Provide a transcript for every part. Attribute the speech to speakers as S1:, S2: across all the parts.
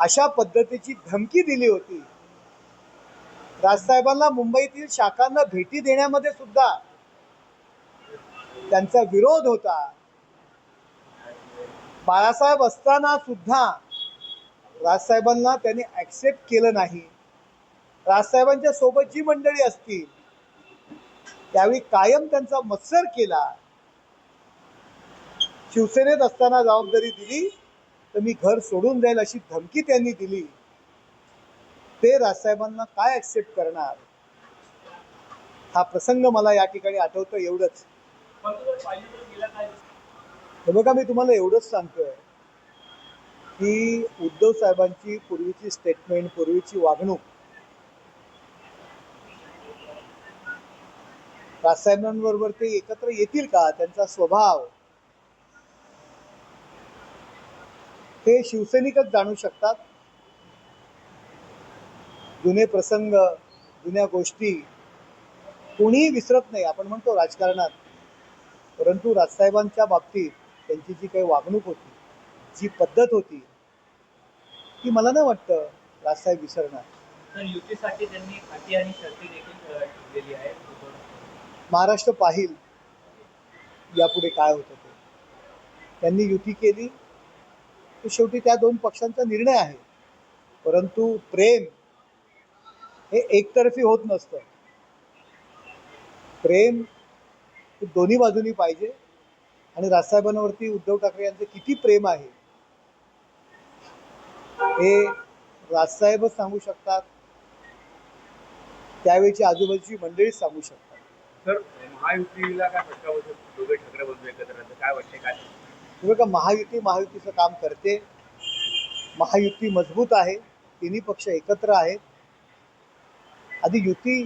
S1: अशा पद्धतीची धमकी दिली होती. राजसाहेबांना मुंबईतील शाखांना भेटी देण्यामध्ये सुद्धा त्यांचा विरोध होता. बाळासाहेब असताना सुद्धा राजसाहेबांना त्यांनी ऍक्सेप्ट केलं नाही. राजसाहेबांच्या सोबत जी मंडळी असतील त्यावेळी कायम त्यांचा मत्सर केला. शिवसेनेत असताना जबाबदारी दिली. तर मी घर सोडून जाईल अशी धमकी त्यांनी दिली. ते राजसाहेबांना काय ऍक्सेप्ट करणार? हा प्रसंग मला या ठिकाणी आठवतो एवढंच. हे बघा मी तुम्हाला एवढंच सांगतोय की उद्धव साहेबांची पूर्वीची स्टेटमेंट पूर्वीची वागणूक राजसाहेबांबरोबर ते एकत्र येतील का? त्यांचा स्वभाव हे शिवसैनिकच जाणू शकतात. जुने प्रसंग जुन्या गोष्टी कोणीही विसरत नाही. आपण म्हणतो राजकारणात. परंतु राजसाहेबांच्या बाबतीत त्यांची जी काही वागणूक होती जी पद्धत होती ती मला नाही वाटतं राजसाहेब विसरणार.
S2: तर युतीसाठी त्यांनी अटी आणि शर्ती देखील अ, ठेवलेली आहे.
S1: महाराष्ट्र पाहिल यापुढे काय होतं ते. त्यांनी युती केली. शेवटी त्या दोन पक्षांचा निर्णय आहे. परंतु प्रेम हे एकतर्फी होत नसतं. प्रेम दोन्ही बाजूनी पाहिजे आणि राजसाहेबांवरती उद्धव ठाकरे यांचं किती प्रेम आहे हे राजसाहेबच सांगू शकतात. त्यावेळची आजूबाजूची मंडळीच सांगू शकतात.
S3: सर महायुतीला काय फटका बसेल दोघे ठाकरे बंधू एकत्र काय वाटते काय?
S1: तुम्ही का महायुती महायुतीचं काम करते. महायुती मजबूत आहे. तिन्ही पक्ष एकत्र आहेत. आधी युती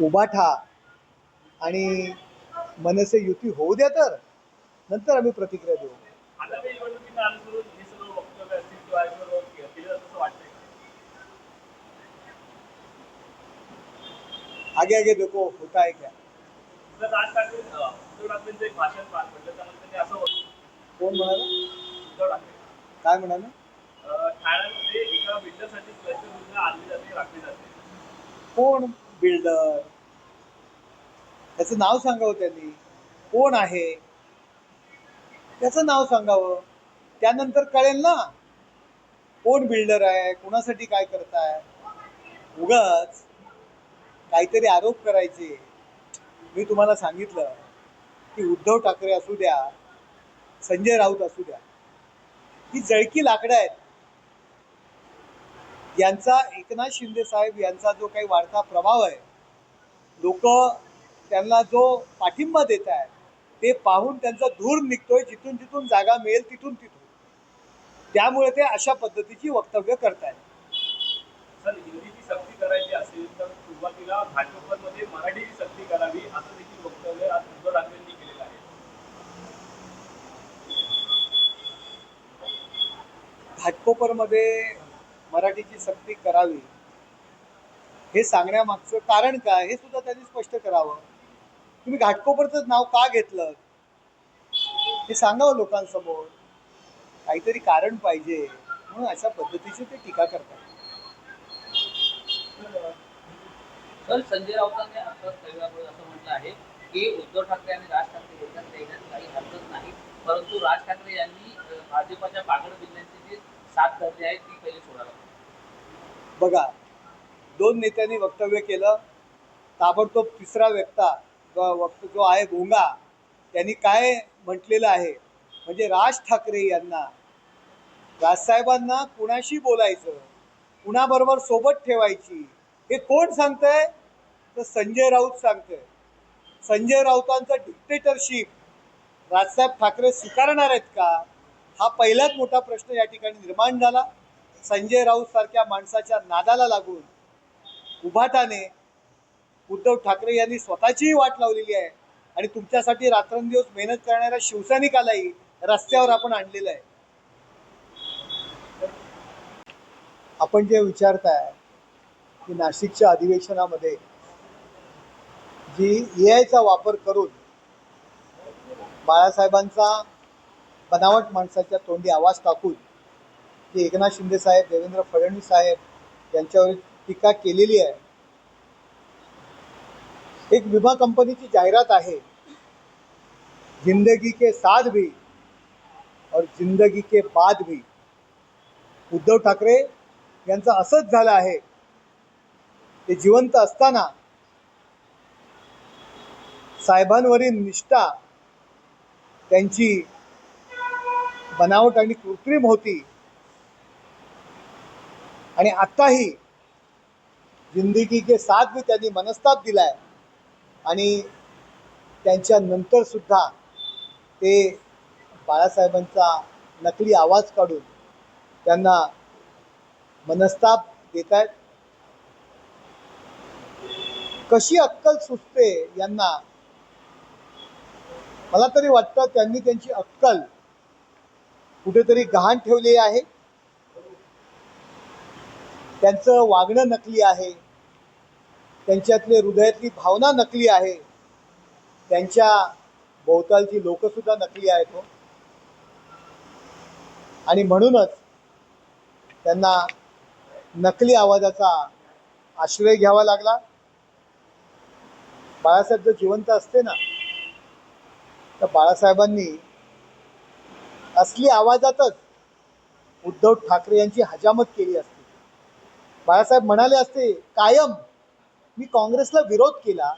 S1: उभाठा आणि मनसे युती होऊ द्या तर. नंतर आम्ही प्रतिक्रिया देऊ. आगे आगे देखो होता है क्या?
S2: ठाकरे उद्धव ठाकरेंचं एक भाषण म्हटलं,
S1: कोण म्हणाला? काय म्हणाला?
S2: अ, ठाण्यामध्ये एका बिल्डरसाठी योजना आणली जाते राखली जाते.
S1: कोण बिल्डर? त्याचं नाव सांगावं त्यांनी. कोण आहे? त्याचं नाव सांगावं. त्यानंतर कळेल ना. कोण बिल्डर आहे? कोणासाठी काय करताय? उगाच काहीतरी आरोप करायचे. मी तुम्हाला सांगितलं की उद्धव ठाकरे असू द्या संजय राऊत असू द्या. ही जळकी लाकडं आहेत. यांचा एकनाथ शिंदे साहेब यांचा जो काही वाढता प्रभाव आहे लोक त्यांना जो पाठिंबा देत आहेत ते पाहून त्यांचा धूर निघतोय जिथून जिथून जागा मिळेल तिथून तिथून. त्यामुळे ते अशा पद्धतीची वक्तव्य करतायत.
S2: जर हिंदीची सक्ती करायची असेल तर सुरुवातीला भाजपमध्ये मराठीची सक्ती करावी असं देखील वक्तव्य आज उद्धव ठाकरेंनी केलेलं आहे
S1: घाटकोपरमध्ये मराठीची सक्ती करावी हे सांगण्यामागचं कारण काय हे सुद्धा त्यांनी स्पष्ट करावं. तुम्ही घाटकोपरचं नाव का घेतलं? हे सांगावं लोकांसमोर. काहीतरी कारण पाहिजे म्हणून अशा पद्धतीची ते टीका करतात.
S4: तर संजय राऊतांनी आता असं म्हटलं आहे की उद्धव ठाकरे आणि राज ठाकरे यांच्यात काही हरकत नाही परंतु राज ठाकरे यांनी भाजपाच्या पागड बिल्ल्यांची सात साथ आहेत ती पहिले सोडायला
S1: बघा दोन नेत्यांनी वक्तव्य केलं ताबडतोब तिसरा व्यक्ता जो वक्त जो आहे भोंगा त्यांनी काय म्हटलेलं आहे? म्हणजे राज ठाकरे यांना राजसाहेबांना कुणाशी बोलायचं? कुणाबरोबर सोबत ठेवायची? हे कोण सांगतंय? तर संजय राऊत सांगतंय. संजय राऊतांचं डिक्टेटरशिप राजसाहेब ठाकरे स्वीकारणार आहेत का? हा पहिलाच मोठा प्रश्न या ठिकाणी निर्माण झाला. संजय राऊत सारख्या माणसाच्या नादाला लागून उभाटाने उद्धव ठाकरे यांनी स्वतःचीही वाट लावलेली आहे आणि तुमच्यासाठी रात्रंदिवस मेहनत करणाऱ्या शिवसैनिकालाही रस्त्यावर आपण आणलेलं आहे. आपण जे विचारताय की नाशिकच्या अधिवेशनामध्ये जी ए आयचा वापर करून बाळासाहेबांचा बनावट माणसाच्या तोंडी आवाज टाकून की एकनाथ शिंदे साहेब देवेंद्र फडणवीस साहेब यांच्यावर टीका केलेली आहे. एक विमा कंपनीची जाहिरात आहे. जिंदगी के साथ भी और जिंदगी के बाद भी. उद्धव ठाकरे यांचं असंच झालं आहे. ते जिवंत असताना साहेबांवरील निष्ठा त्यांची बनावट आणि कृत्रिम होती. आणि आत्ताही जिंदगी के साथ भी त्यांनी मनस्ताप दिलाय. आणि त्यांच्या नंतर सुद्धा ते बाळासाहेबांचा नकली आवाज काढून त्यांना मनस्ताप देत आहेत कशी अक्कल सुचते यांना? मला तरी वाटतं त्यांनी त्यांची अक्कल कुठेतरी गहाण ठेवली आहे. त्यांचं वागणं नकली आहे. त्यांच्यातले हृदयातली भावना नकली आहे. त्यांच्या भोवतालची लोकसुद्धा नकली आहेत हो. आणि म्हणूनच त्यांना नकली आवाजाचा आश्रय घ्यावा लागला. बाळासाहेब जर जिवंत असते ना तर बाळासाहेबांनी असली आवाजातच उद्धव ठाकरे यांची हजामत केली असते. बाळासाहेब म्हणाले असते कायम मी काँग्रेसला विरोध केला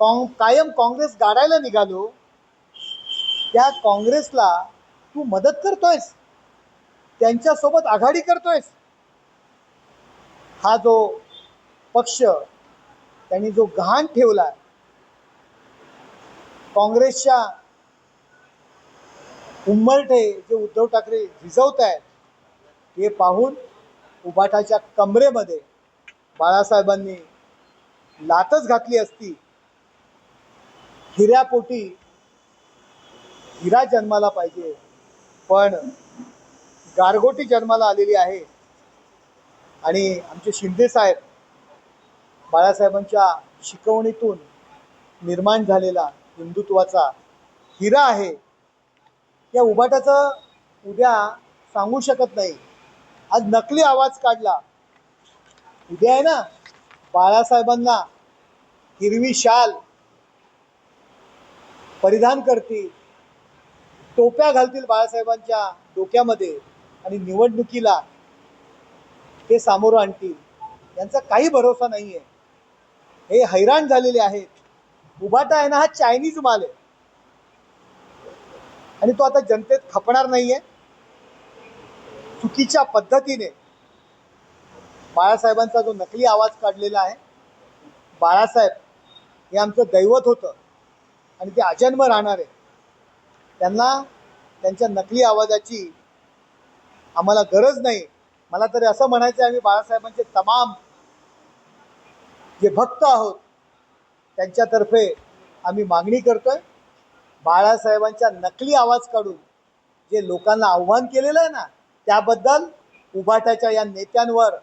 S1: काँ कायम काँग्रेस गाडायला निघालो त्या काँग्रेसला तू मदत करतोयस त्यांच्यासोबत आघाडी करतोयस. हा जो पक्ष त्यांनी जो घाण ठेवला काँग्रेसच्या उंबरठे जे उद्धव ठाकरे झिजवत आहेत हे पाहून उबाटाच्या कमरेमध्ये बाळासाहेबांनी लातच घातली असती. हिऱ्यापोटी हिरा जन्माला पाहिजे पण गारगोटी जन्माला आलेली आहे. आणि आमचे शिंदे साहेब बाळासाहेबांच्या शिकवणीतून निर्माण झालेला हिंदुत्वाचा हिरा आहे. या उबाटाचं उद्या सांगू शकत नाही. आज नकली आवाज काढला. उद्या आहे ना बाळासाहेबांना हिरवी शाल परिधान करतील. टोप्या घालतील बाळासाहेबांच्या डोक्यामध्ये आणि निवडणुकीला ते सामोरं आणतील. यांचा काही भरोसा नाही आहे हे हैराण झालेले आहेत. उभाटा आहे ना हा चायनीज माल आहे. आणि तो आता जनतेत खपणार नाहीये. चुकीच्या पद्धतीने बाळासाहेबांचा जो नकली आवाज काढलेला आहे बाळासाहेब हे आमचं दैवत होतं आणि ते अजन्म राहणार. आहे त्यांना त्यांच्या नकली आवाजाची आम्हाला गरज नाही. मला तरी असं म्हणायचं आहे आम्ही बाळासाहेबांचे तमाम जे भक्त आहोत त्यांच्यातर्फे आम्ही मागणी करतोय. बाळासाहेबांच्या नकली आवाज काढून जे लोकांना आव्हान केलेलं आहे ना त्याबद्दल उभाट्याच्या या नेत्यांवर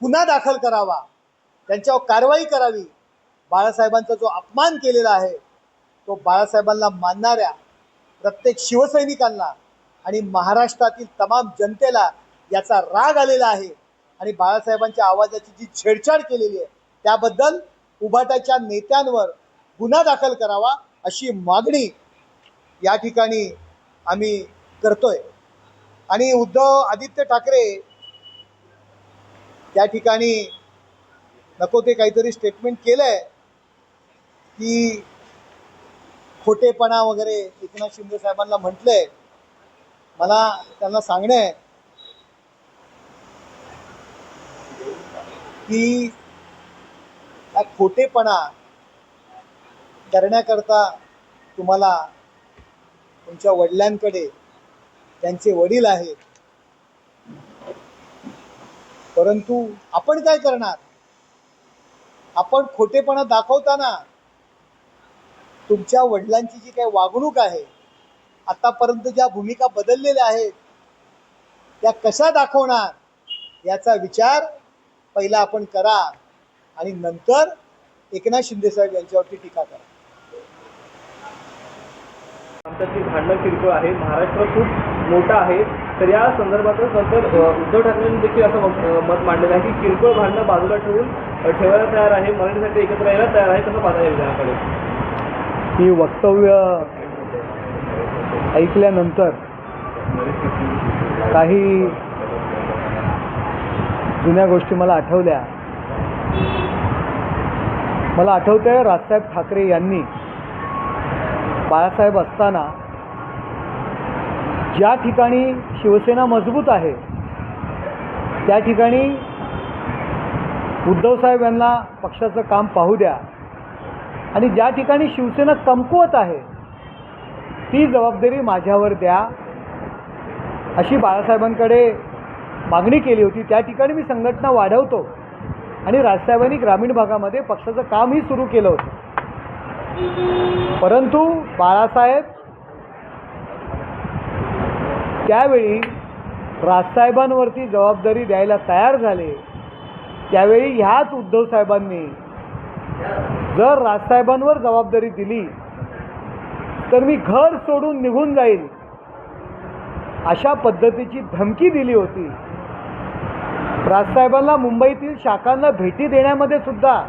S1: गुन्हा दाखल करावा. त्यांच्यावर कारवाई करावी. बाळासाहेबांचा जो अपमान केलेला आहे तो बाळासाहेबांना मानणाऱ्या प्रत्येक शिवसैनिकांना आणि महाराष्ट्रातील तमाम जनतेला याचा राग आलेला आहे आणि बाळासाहेबांच्या आवाजाची जी छेडछाड केलेली आहे त्याबद्दल उभाटाच्या नेत्यांवर गुन्हा दाखल करावा अशी मागणी या ठिकाणी आम्ही करतोय. आणि उद्धव आदित्य ठाकरे त्या ठिकाणी नको ते काहीतरी स्टेटमेंट केलंय की खोटेपणा वगैरे एकनाथ शिंदे साहेबांना म्हटलंय. मला त्यांना सांगणं आहे की हा खोटेपणा करण्याकरता तुम्हाला तुमच्या वडिलांकडे त्यांचे वडील आहेत. परंतु आपण काय करणार? आपण खोटेपणा दाखवताना तुमच्या वडिलांची जी काही वागणूक आहे आतापर्यंत ज्या भूमिका बदललेल्या आहेत त्या कशा दाखवणार? याचा विचार पहिला आपण करा आणि नंतर एकनाथ शिंदे साहेब यांच्यावरती टीका करा.
S2: आमच्याची भांडणं किरकोळ आहे महाराष्ट्र खूप मोठा आहे.
S5: तर या संदर्भातच नंतर उद्धव ठाकरेंनी देखील असं मत मांडलेलं आहे की किरकोळ भांडणं बाजूला ठेवून ठेवायला तयार आहे मराठीसाठी एकत्र यायला तयार आहे कसं पाहता येईल त्याकडे.
S1: ही वक्तव्य ऐकल्यानंतर काही जुन्या गोष्टी मला आठवल्या. मला आठवतंय राजसाहेब ठाकरे यांनी बाळासाहेब असताना ज्या ठिकाणी शिवसेना मजबूत आहे त्या ठिकाणी उद्धवसाहेब यांना पक्षाचं काम पाहू द्या. आणि ज्या ठिकाणी शिवसेना कमकुवत आहे ती जबाबदारी माझ्यावर द्या अशी बाळासाहेबांकडे मागणी केली होती. त्या ठिकाणी मी संघटना वाढवतो. आणि राजसाहेबांनी ग्रामीण भागामध्ये पक्षाचं कामही सुरू केलं होतं. परंतु बाळासाहेब त्यावेळी राजसाहेबांवरती जबाबदारी द्यायला तयार झाले. त्यावेळी ह्याच उद्धव साहेबांनी जर राजसाहेबांवर जबाबदारी दिली तर मी घर सोडून निघून जाईल अशा पद्धतीची धमकी दिली होती. राजसाहेबांना मुंबईतील शाखांना भेटी देण्यामध्ये सुद्धा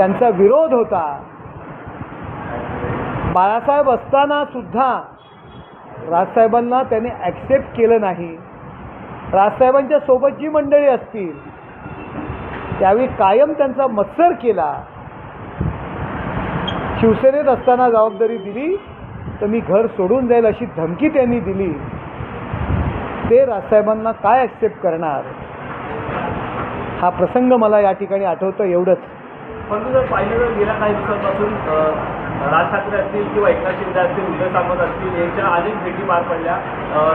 S1: त्यांचा विरोध होता. बाळासाहेब असताना सुद्धा राजसाहेबांना त्याने ॲक्सेप्ट केलं नाही. राजसाहेबांच्या सोबत जी मंडळी असतील त्यावेळी कायम त्यांचा मत्सर केला. शिवसेनेत असताना जबाबदारी दिली तर मी घर सोडून जाईल अशी धमकी त्यांनी दिली. ते राजसाहेबांना काय ॲक्सेप्ट करणार? हा प्रसंग मला या ठिकाणी आठवतं एवढंच.
S5: परंतु जर पाहिलं तर गेल्या काही दिवसांपासून राज ठाकरे असतील किंवा एकनाथ शिंदे असतील उदय सामंत असतील यांच्या अनेक भेटी पार पडल्या. अ,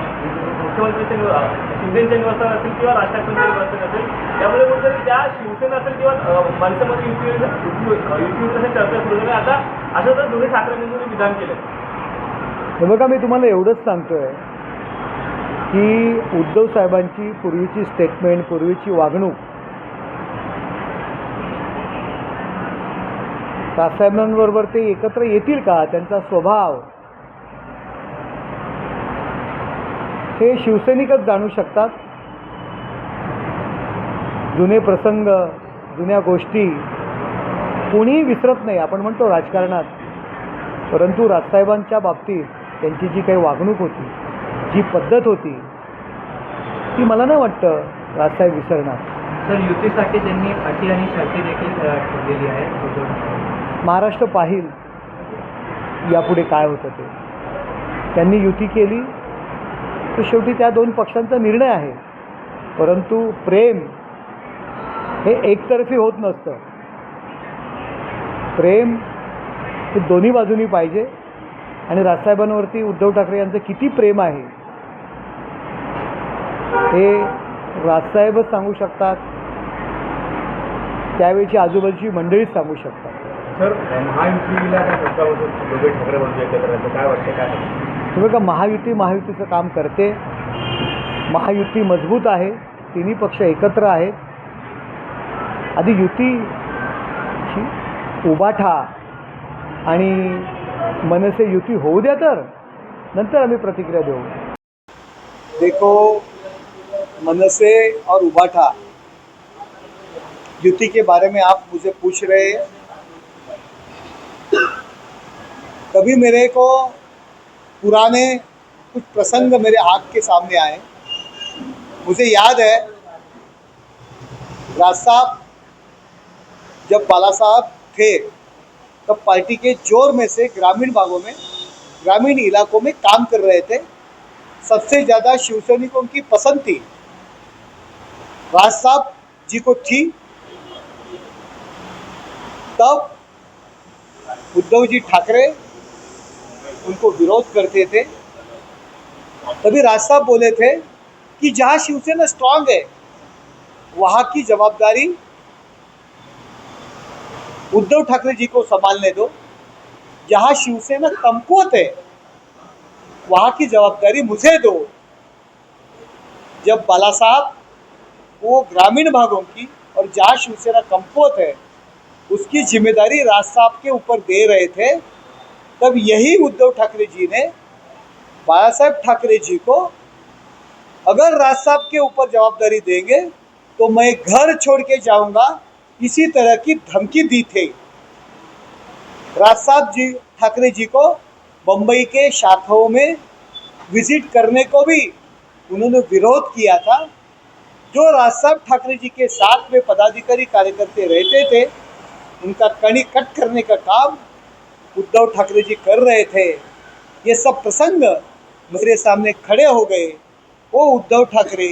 S5: मुख्यमंत्र्यांच्या निवा- शिंदेच्या निवासस्थान असेल किंवा राज ठाकरेंच्या निवासस्थान असेल त्यामुळे कुठेतरी त्या शिवसेना असेल किंवा मनसेमध्ये युती युती युती चर्चा सुरू झाली. आता असं तर दोन्ही ठाकरेंनी विधान केलं.
S1: हे बघा मी तुम्हाला एवढंच सांगतोय की उद्धव साहेबांची पूर्वीची स्टेटमेंट पूर्वीची वागणूक सासऱ्यांबरोबर ते एकत्र येतील का? त्यांचा स्वभाव. हे शिवसैनिकच जाणू शकतात. जुने प्रसंग जुन्या गोष्टी कोणीही विसरत नाही. आपण म्हणतो राजकारणात. परंतु राजसाहेबांच्या बाबतीत त्यांची जी काही वागणूक होती जी पद्धत होती ती मला नाही वाटतं राजसाहेब विसरणार.
S6: तर युतीसाठी त्यांनी अटी आणि शर्ती देखील ठेवलेली आहे.
S1: महाराष्ट्र पाहिल यापुढे काय होतं ते? त्यांनी युती केली. तर शेवटी त्या दोन पक्षांचा निर्णय आहे. परंतु प्रेम हे एकतर्फी होत नसतं. प्रेम हे दोन्ही बाजूनी पाहिजे. आणि राजसाहेबांवरती उद्धव ठाकरे यांचं किती प्रेम आहे? हे राजसाहेबच सांगू शकतात. त्यावेळची आजूबाजूची मंडळीच सांगू शकतात.
S3: सर महायुतीला दोघे ठाकरे बंधू एकत्र काय वाटतं काय
S1: हे बघा महायुती महायुतीचं काम करते. महायुती मजबूत आहे. तिन्ही पक्ष एकत्र आहेत आधी युतीची उबाठा आणि मनसे युती होऊ द्या तर. नंतर आम्ही प्रतिक्रिया देऊ. देखो मनसे और उबाठा युति के बारे में आप मुझे पूछ रहे हैं। तभी मेरे को पुराने कुछ प्रसंग मेरे आँख के सामने आए। मुझे याद है, राज साहब, जब बाला साहब थे, तब पार्टी के ज़ोर में से ग्रामीण भागों में, ग्रामीण इलाकों में काम कर रहे थे। सबसे ज़्यादा शिवसैनिकों की पसंद थी। राज साहब जी को थी। तब उद्धव जी ठाकरे उनको विरोध करते थे। तभी राज साहब बोले थे कि जहाँ शिवसेना स्ट्रांग है, वहाँ की जवाबदारी उद्धव ठाकरे जी को संभालने दो। जहाँ शिवसेना कमकुवत है, वहाँ की जवाबदारी मुझे दो। जब बाला साहब वो ग्रामीण भागों की और जहाँ शिवसेना कमकुवत है, उसकी ज़िम्मेदारी राज साहब के ऊपर दे रहे थे तब यही उद्धव ठाकरे जी ने बाला साहेब ठाकरे जी को, अगर राज साहब के ऊपर जवाबदारी देंगे तो मैं घर छोड़ के जाऊँगा, इसी तरह की धमकी दी थी। राज साहब जी, ठाकरे जी को बम्बई के शाखाओं में विज़िट करने को भी उन्होंने विरोध किया था। जो राज साहब ठाकरे जी के साथ में पदाधिकारी कार्यकर्ते रहते थे, उनका कड़ी कट करने का काम उद्धव ठाकरे जी कर रहे थे, ये सब प्रसंग मेरे सामने खड़े हो गए। वो उद्धव ठाकरे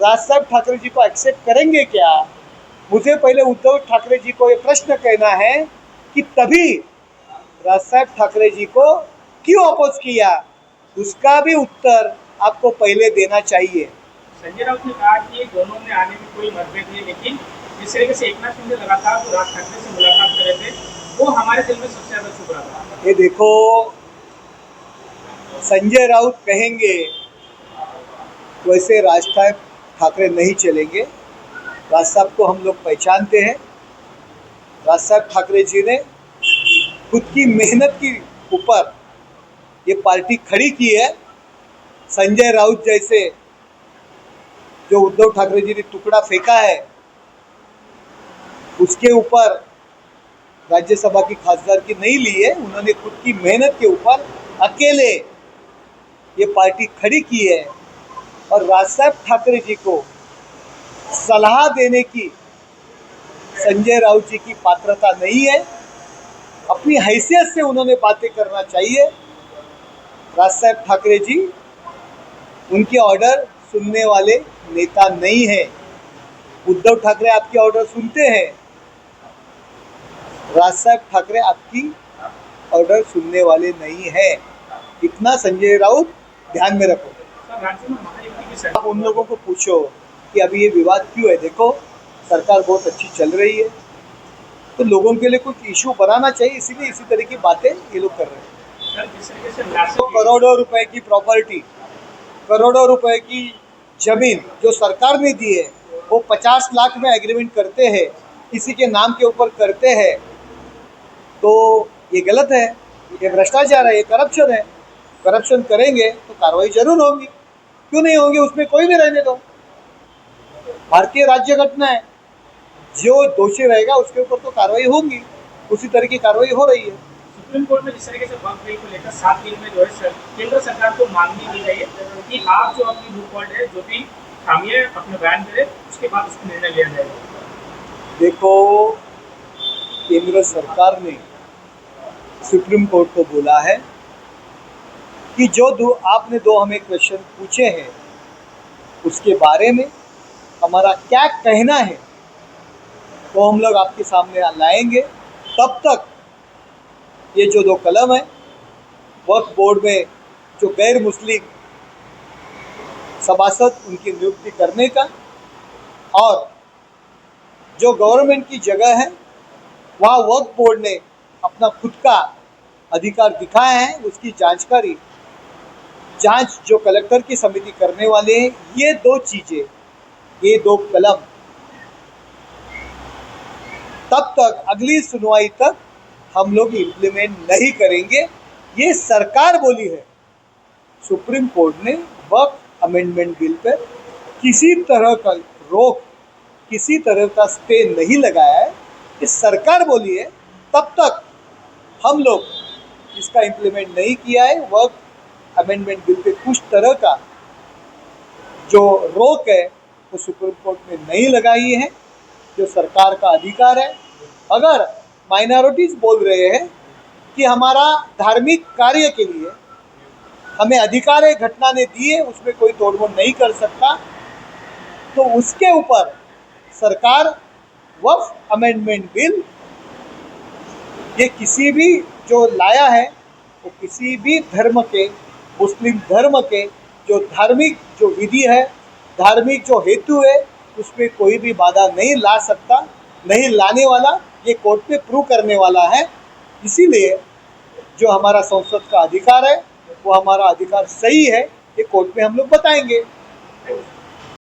S1: राज साहब ठाकरे जी को एक्सेप्ट करेंगे क्या? मुझे पहले उद्धव ठाकरे जी को ये प्रश्न कहना है कि तभी राज साहब ठाकरे जी को क्यों अपोज किया? उसका भी उत्तर आपको पहले देना चाहिए।
S7: संजय राउत ने कहा कि दोनों में आने में कोई मतभेद नहीं लेकिन जिस तरीके से एक नाथ शिंदे लगातार राज ठाकरे से मुलाकात कर थे वो हमारे दिल में सबसे ज़्यादा छुप रहा था।
S1: ये देखो, संजय राउत कहेंगे, वैसे राज ठाकरे नहीं चलेंगे। राज साहब को हम लोग पहचानते हैं। राज साहब ठाकरे जी ने खुद की मेहनत की ऊपर ये पार्टी खड़ी की है। संजय राउत जैसे जो उद्धव ठाकरे जी ने टुकड़ा फेंका है, उसके ऊपर राज्यसभा की खासदार की नहीं ली है उन्होंने खुद की मेहनत के ऊपर अकेले ये पार्टी खड़ी की है। और राज साहब ठाकरे जी को सलाह देने की संजय राउत जी की पात्रता नहीं है। अपनी हैसियत से उन्होंने बातें करना चाहिए। राज साहब ठाकरे जी, उनके ऑर्डर सुनने वाले नेता नहीं है। उद्धव ठाकरे आपके ऑर्डर सुनते हैं। राज साहब ठाकरे आपकी ऑर्डर सुनने वाले नहीं है। इतना संजय राउत ध्यान में रखो। आप उन लोगों को पूछो कि अभी ये विवाद क्यों है? देखो, सरकार बहुत अच्छी चल रही है। तो लोगों के लिए कुछ इशू बनाना चाहिए, इसीलिए इसी तरह की बातें ये लोग कर रहे हैं। तो करोड़ों रुपए की प्रॉपर्टी करोड़ों रुपए की ज़मीन जो सरकार ने दी है, वो पचास लाख में एग्रीमेंट करते हैं किसी के नाम के ऊपर करते हैं। तो ये गलत है ये भ्रष्टाचार है ये करप्शन है। करप्शन करेंगे तो कार्रवाई ज़रूर होगी। क्यों नहीं होगी? उसमें कोई भी रहने दो। भारतीय राज्य घटना है। जो दोषी रहेगा उसके ऊपर तो कार्रवाई होगी। उसी तरह की कार्रवाई हो रही है।
S7: सुप्रीम कोर्ट में जिस तरीके से वक्त बिल को लेकर सात दिन में जो है सर, केंद्र सरकार को मांगनी दी गई है कि आप जो अपनी लूप है जो भी खामियाँ अपने बयान करें उसके बाद उसका निर्णय लिया जाएगा।
S1: देखो केंद्र सरकार ने सुप्रीम कोर्ट को बोला है कि जो दो, आपने दो हमें क्वेश्चन पूछे हैं, उसके बारे में हमारा क्या कहना है, वो तो हम लोग आपके सामने लाएँगे। तब तक ये जो दो कलम है वक्फ बोर्ड में जो गैर मुस्लिम सभासद उनकी नियुक्ति करने का और जो गवर्नमेंट की जगह है, वहाँ वक्फ बोर्ड ने अपना खुद का अधिकार दिखाया है, उसकी जाँच करी। जाँच जो कलेक्टर की समिति करने वाले हैं, ये दो चीज़ें, ये दो कलम। तब तक, अगली सुनवाई तक हम लोग इम्प्लीमेंट नहीं करेंगे। ये सरकार बोली है। सुप्रीम कोर्ट ने वक्त अमेंडमेंट बिल पर किसी तरह का रोक, किसी तरह का स्टे नहीं लगाया है। ये सरकार बोली है, तब तक हम लोग इसका इम्प्लीमेंट नहीं किया है। वक्त अमेंडमेंट बिल पे कुछ तरह का जो रोक है, वो सुप्रीम कोर्ट ने नहीं लगाई है, जो सरकार का अधिकार है। अगर माइनॉरिटीज बोल रहे हैं कि हमारा धार्मिक कार्य के लिए हमें अधिकार है घटना ने दिए, उसमें कोई तोड़मोड़ नहीं कर सकता तो उसके ऊपर सरकार वफ अमेंडमेंट बिल ये किसी भी जो लाया है, वो किसी भी धर्म के, मुस्लिम धर्म के जो धार्मिक जो विधि है, धार्मिक जो हेतु है, उसमें कोई भी बाधा नहीं ला सकता, नहीं लाने वाला, ये कोर्ट में प्रूव करने वाला है। इसीलिए जो हमारा संसद का अधिकार है, वो हमारा अधिकार सही है, ये कोर्ट में हम लोग बताएँगे।